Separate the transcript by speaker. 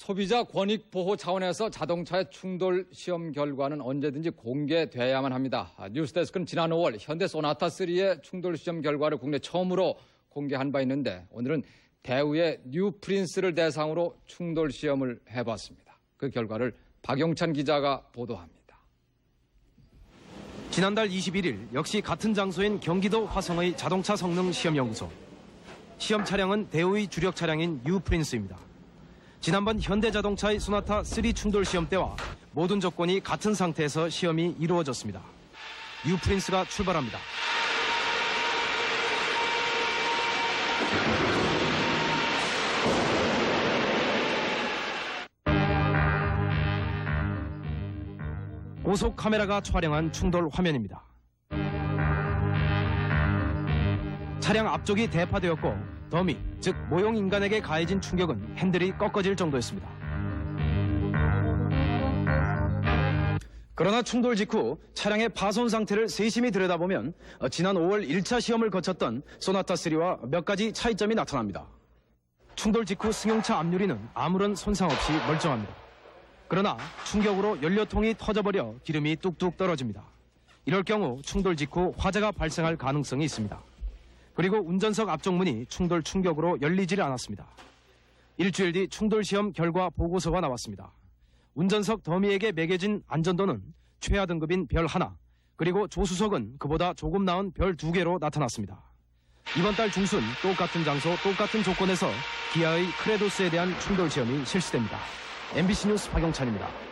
Speaker 1: 소비자 권익 보호 차원에서 자동차의 충돌 시험 결과는 언제든지 공개돼야만 합니다. 아, 뉴스데스크는 지난 5월 현대 소나타 3의 충돌 시험 결과를 국내 처음으로 공개한 바 있는데 오늘은 대우의 뉴 프린스를 대상으로 충돌 시험을 해봤습니다. 그 결과를 박용찬 기자가 보도합니다.
Speaker 2: 지난달 21일 역시 같은 장소인 경기도 화성의 자동차 성능 시험 연구소. 시험 차량은 대우의 주력 차량인 뉴 프린스입니다. 지난번 현대자동차의 소나타 3 충돌 시험 때와 모든 조건이 같은 상태에서 시험이 이루어졌습니다. 뉴 프린스가 출발합니다. 고속 카메라가 촬영한 충돌 화면입니다. 차량 앞쪽이 대파되었고 더미, 즉 모형 인간에게 가해진 충격은 핸들이 꺾어질 정도였습니다. 그러나 충돌 직후 차량의 파손 상태를 세심히 들여다보면 어, 지난 5월 1차 시험을 거쳤던 소나타3와 몇 가지 차이점이 나타납니다. 충돌 직후 승용차 앞유리는 아무런 손상 없이 멀쩡합니다. 그러나 충격으로 연료통이 터져버려 기름이 뚝뚝 떨어집니다. 이럴 경우 충돌 직후 화재가 발생할 가능성이 있습니다. 그리고 운전석 앞쪽 문이 충돌 충격으로 열리질 않았습니다. 일주일 뒤 충돌 시험 결과 보고서가 나왔습니다. 운전석 더미에게 매겨진 안전도는 최하 등급인 별 하나, 그리고 조수석은 그보다 조금 나은 별 두 개로 나타났습니다. 이번 달 중순 똑같은 장소, 똑같은 조건에서 기아의 크레도스에 대한 충돌 시험이 실시됩니다. MBC 뉴스 박영찬입니다.